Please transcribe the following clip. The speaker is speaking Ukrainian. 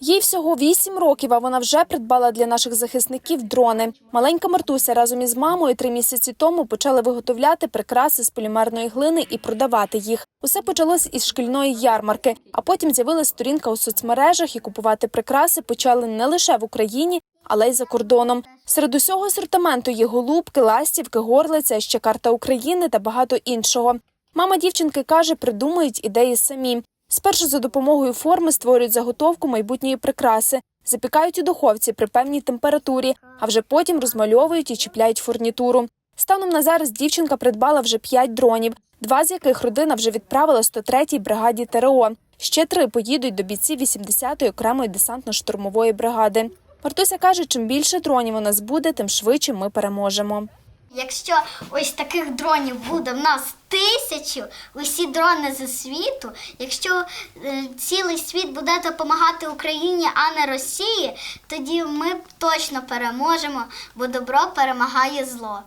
Їй всього 8 років, а вона вже придбала для наших захисників дрони. Маленька Мартуся разом із мамою три місяці тому почали виготовляти прикраси з полімерної глини і продавати їх. Усе почалось із шкільної ярмарки, а потім з'явилась сторінка у соцмережах і купувати прикраси почали не лише в Україні, але й за кордоном. Серед усього асортименту є голубки, ластівки, горлиця, ще карта України та багато іншого. Мама дівчинки каже, придумують ідеї самі. Спершу за допомогою форми створюють заготовку майбутньої прикраси, запікають у духовці при певній температурі, а вже потім розмальовують і чіпляють фурнітуру. Станом на зараз дівчинка придбала вже п'ять дронів, два з яких родина вже відправила 103-й бригаді ТРО. Ще три поїдуть до бійців 80-ї окремої десантно-штурмової бригади. Мартуся каже, чим більше дронів у нас буде, тим швидше ми переможемо. Якщо ось таких дронів буде в нас тисячу, усі дрони зі світу, якщо е, цілий світ буде допомагати Україні, а не Росії, тоді ми точно переможемо, бо добро перемагає зло.